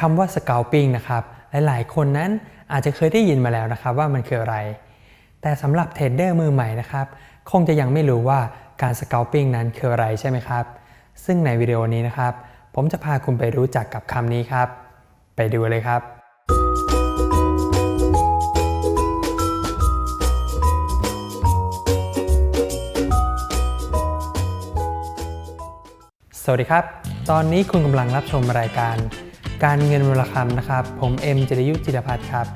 คำว่า scalping นะครับ หลาย ๆ คนนั้นอาจจะเคยได้ยินมาแล้วนะครับว่ามันคืออะไร แต่สำหรับเทรดเดอร์มือใหม่นะครับ คงจะยังไม่รู้ว่าการ scalping นั้นคืออะไรใช่ไหมครับ ซึ่งในวิดีโอนี้นะครับ ผมจะพาคุณไปรู้จักกับคำนี้ครับ ไปดูเลยครับสวัสดีครับ ตอนนี้คุณกำลังรับชมรายการ การเงินวลคำนะครับ ผมเอ็มจิรยุจิรพัฒน์ครับ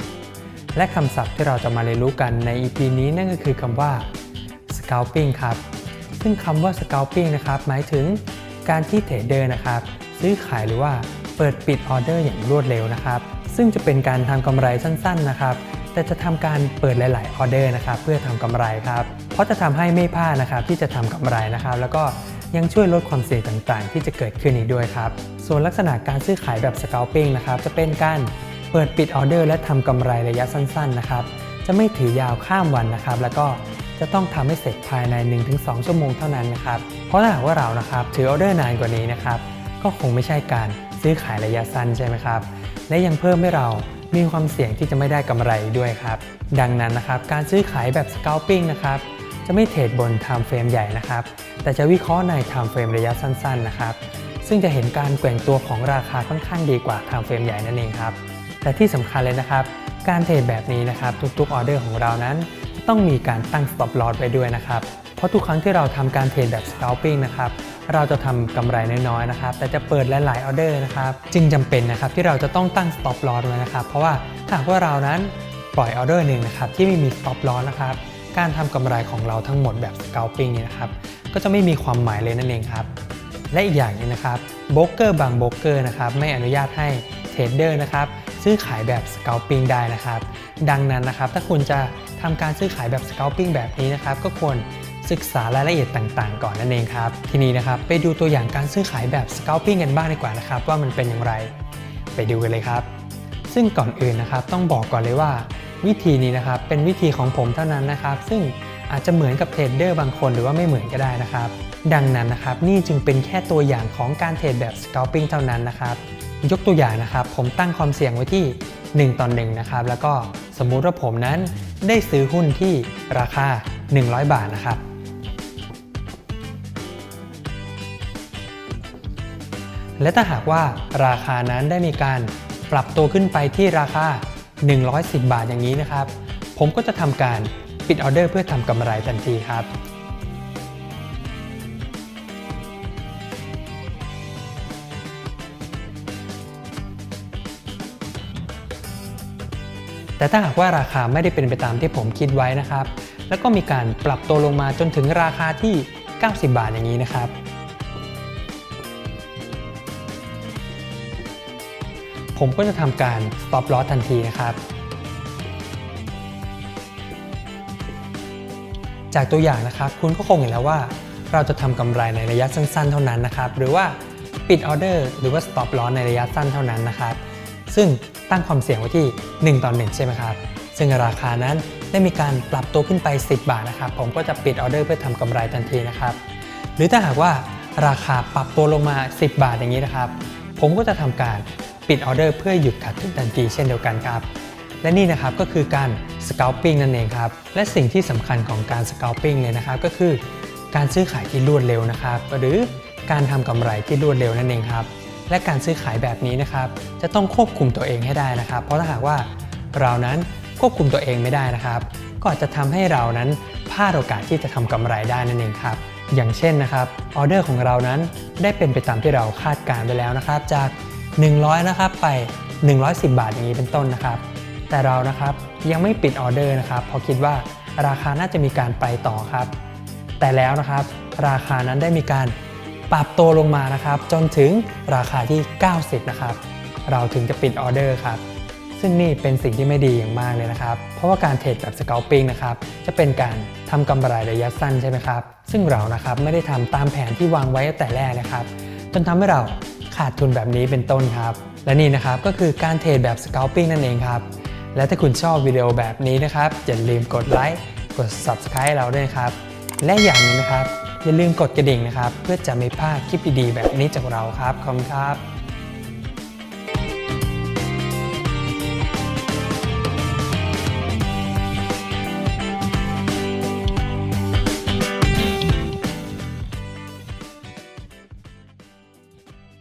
และคำศัพท์ที่เราจะมาเรียนรู้กันใน EP นี้นั่นก็คือคำว่า scalping ครับ ซึ่งคำว่า scalping นะครับ หมายถึงการที่เทรดเดอร์นะครับ ซื้อขายหรือว่าเปิดปิดออเดอร์อย่างรวดเร็วนะครับ ซึ่งจะเป็นการทำกำไรสั้นๆนะครับ แต่จะทำการเปิดหลายๆออเดอร์นะครับ เพื่อทำกำไรครับ เพราะจะทำให้ไม่พลาดนะครับที่จะทำกำไรนะครับ แล้วก็ ยังช่วยลดความเสี่ยงต่างๆ ที่จะเกิดขึ้นอีกด้วยครับ ส่วนลักษณะการซื้อขายแบบ scalping นะครับจะเป็นการเปิดปิดออเดอร์และทำกำไรระยะสั้นๆนะครับจะไม่ถือยาวข้ามวันนะครับ แล้วก็จะต้องทำให้เสร็จภายใน 1-2 ชั่วโมงเท่านั้นนะครับ เพราะถ้าหากว่าเรานะครับถือออเดอร์นานกว่านี้นะครับก็คงไม่ใช่การซื้อขายระยะสั้นใช่ไหมครับ และยังเพิ่มให้เรามีความเสี่ยงที่จะไม่ได้กำไรด้วยครับ ดังนั้นนะครับ การซื้อขายแบบ scalping นะครับ จะไม่เทรดบน time frame ใหญ่นะครับ แต่จะวิเคราะห์ใน time frame ระยะสั้นๆนะครับ ซึ่งจะเห็นการแกว่งตัวของราคาค่อนข้างดีกว่า time frame ใหญ่นั่นเองครับ แต่ที่สำคัญเลยนะครับ การเทรดแบบนี้นะครับ ทุกๆออเดอร์ของเรานั้น ต้องมีการตั้ง stop loss ไว้ด้วยนะครับ เพราะทุกครั้งที่เราทำการเทรดแบบ scalping นะครับเราจะทำกำไรน้อยๆนะครับ แต่จะเปิดหลายๆออเดอร์นะครับ จึงจำเป็นนะครับที่เราจะต้องตั้ง stop loss ไว้นะครับ เพราะว่าถ้าหากว่าเรานั้นปล่อยออเดอร์หนึ่งนะครับที่ไม่มี stop loss นะครับ การทำกำไรของเราทั้งหมดแบบ scalping เนี่ยนะครับก็จะไม่มีความหมายเลยนั่นเองครับ และอีกอย่างนึงนะครับโบรกเกอร์บางโบรกเกอร์นะครับไม่อนุญาตให้เทรดเดอร์นะครับซื้อขายแบบ scalping ได้นะครับ ดังนั้นนะครับถ้าคุณจะทำการซื้อขายแบบ scalping แบบนี้นะครับ ก็ควรศึกษารายละเอียดต่างๆ ก่อนนั่นเองครับ ทีนี้นะครับไปดูตัวอย่างการซื้อขายแบบ scalping กันบ้างดีกว่านะครับว่ามันเป็นอย่างไร ไปดูกันเลยครับ ซึ่งก่อนอื่นนะครับต้องบอกก่อนเลยว่า วิธีนี้นะครับเป็นวิธีของผมเท่านั้นนะครับ ซึ่งอาจจะเหมือนกับเทรดเดอร์บางคนหรือว่าไม่เหมือนก็ได้นะครับ ดังนั้นนะครับนี่จึงเป็นแค่ตัวอย่างของการเทรดแบบ scalping เท่านั้นนะครับ ยกตัวอย่างนะครับ ผมตั้งความเสี่ยงไว้ที่ 1ต่อ1นะครับแล้วก็สมมุติว่าผมนั้นได้ซื้อหุ้นที่ราคา 100 บาทนะครับ และถ้าหากว่าราคานั้นได้มีการปรับตัวขึ้นไปที่ราคา 110 บาทอย่างนี้นะครับ ผมก็จะทำการปิดออเดอร์เพื่อทำกำไรทันทีครับแต่ถ้าหากว่าราคาไม่ได้เป็นไปตามที่ผมคิดไว้นะครับ แล้วก็มีการปรับตัวลงมาจนถึงราคาที่ 90 บาทอย่างนี้นะครับ ผมก็จะทำการ stop loss ทันทีนะครับ จากตัวอย่างนะครับ คุณก็คงเห็นแล้วว่า เราจะทำกำไรในระยะสั้น ๆ เท่านั้นนะครับ หรือว่าปิดออเดอร์หรือว่า stop loss ในระยะสั้นเท่านั้นนะครับ ซึ่งตั้งความเสี่ยงไว้ที่ 1 ต่อ 1 ใช่ไหมครับ ซึ่งราคานั้นได้มีการปรับตัวขึ้นไป 10 บาทนะครับ ผมก็จะปิดออเดอร์เพื่อทำกำไรทันทีนะครับ หรือถ้าหากว่าราคาปรับตัวลงมา 10 บาทอย่างนี้นะครับ ผมก็จะทำการ ปิดออเดอร์เพื่อหยุดขาดทุนทันทีเช่นเดียวกันครับ และนี่นะครับก็คือการ scalping นั่นเองครับ และสิ่งที่สำคัญของการ scalping เนี่ยนะครับก็คือ การซื้อขายที่รวดเร็วนะครับ หรือการทำกำไรที่รวดเร็วนั่นเองครับ และการซื้อขายแบบนี้นะครับจะต้องควบคุมตัวเองให้ได้นะครับ เพราะถ้าหากว่าเรานั้นควบคุมตัวเองไม่ได้นะครับ ก็อาจจะทำให้เรานั้นพลาดโอกาสที่จะทำกำไรได้นั่นเองครับ อย่างเช่นนะครับออเดอร์ของเรานั้นได้เป็นไปตามที่เราคาดการณ์ไปแล้วนะครับ จาก 100 นะครับไป 110 บาทอย่างนี้เป็นต้นนะครับ แต่เรานะครับยังไม่ปิดออเดอร์นะครับเพราะคิดว่าราคาน่าจะมีการไปต่อครับ แต่แล้วนะครับราคานั้นได้มีการปรับตัวลงมานะครับ จนถึงราคาที่ 90 นะครับ เราถึงจะปิดออเดอร์ครับ ซึ่งนี่เป็นสิ่งที่ไม่ดีอย่างมากเลยนะครับ เพราะว่าการเทรดแบบ scalping นะครับ จะเป็นการทำกำไรระยะสั้นใช่ไหมครับ ซึ่งเรานะครับไม่ได้ทำตามแผนที่วางไว้แต่แรกนะครับ จนทำให้เรา ขาดทุนแบบนี้เป็นต้นครับ และนี่นะครับก็คือการเทรดแบบ scalping นั่นเองครับ และถ้าคุณชอบวิดีโอแบบนี้นะครับอย่าลืมกดไลค์กด subscribe เราด้วยครับ และอย่างนึงนะครับอย่าลืมกดกระดิ่งนะครับ เพื่อจะไม่พลาดคลิปดีๆ แบบนี้จากเราครับขอบคุณครับ